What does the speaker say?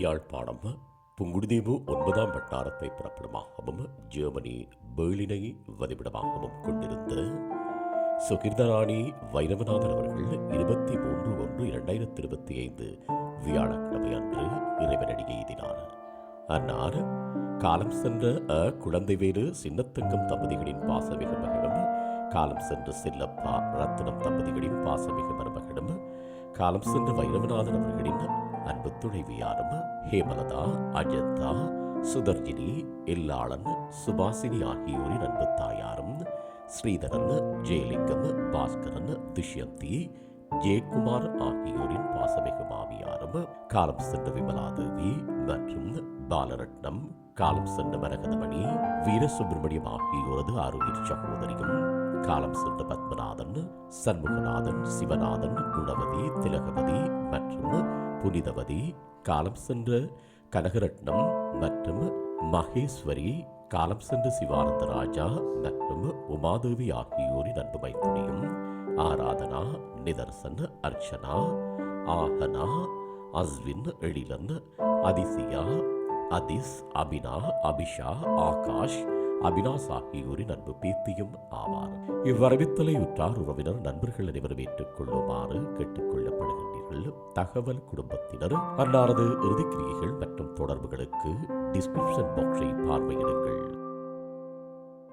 யாழ்ப்பாணம் புங்குடுதீவு ஒன்பதாம் வட்டாரத்தை பிறப்பிடமாகவும் ஜெர்மனி பேர்லினை வதிவிடமாகவும் கொண்டிருந்த சுகிர்தராணி வைரவநாதன் அவர்கள் இருபத்தி மூன்று ஒன்று இரண்டாயிரத்தி இருபத்தி ஐந்து வியாழக்கிழமை அன்று இறைவனடியை எய்தினார். அன்னார் காலம் சென்ற அ குழந்தைவேலு சின்னத்தங்கம் தம்பதிகளின் பாசமிக மகளும் காலம் சென்ற செல்லப்பா ரத்தினம் தம்பதிகளின் பாசமிக மருமகளும் காலம் சென்ற வைரவநாதன் அவர்களின் அன்பு துணைவியாரும் ஹேமலதா அஜந்தா சுதர்ஜினி எல்லாளன் சுபாசினி ஆகியோரின் அன்பு தாயாரும் ஸ்ரீதரன் ஜெயலிங்கம் பாஸ்கரன் துஷ்யந்தி ஜெயக்குமார் ஆகியோரின் பாசமிகு மாமியாரும் காலம் சென்ற விமலாதேவி மற்றும் பாலரட்னம் காலம் சென்று மரகதமணி வீரசுப்பிரமணியம் ஆகியோரது ஆரோக்கிய சகோதரியும் காலம் சென்ற பத்மநாதன் சண்முகநாதன் சிவநாதன் குணவதி திலகவதி மற்றும் புனிதவதி காலம் சென்ற கனகரட்னம் மற்றும் மகேஸ்வரி காலம் சென்ற சிவானந்த ராஜா மற்றும் உமாதேவி ஆகியோரின் அன்பு மைத்துனியும் ஆராதனா நிதர்சன் அர்ச்சனா ஆஹனா அஸ்வின் எழிலன் அதிசியா அதிஸ் அபினா அபிஷா ஆகாஷ் அபினாஸ் ஆகியோரின் அன்பு பேத்தியும் ஆவார். இவ்வரவித்தலை உற்றார் உறவினர் நண்பர்கள் அனைவரும் ஏற்றுக்கொள்ளுமாறு கேட்டுக்கொள்ளப்படுகின்றீர்கள். தகவல் குடும்பத்தினர் அன்னாரது இறுதிக்கிரியைகள் மற்றும் தொடர்புகளுக்கு டிஸ்கிரிப்ஷன் பாக்ஸை பார்வையிடுங்கள்.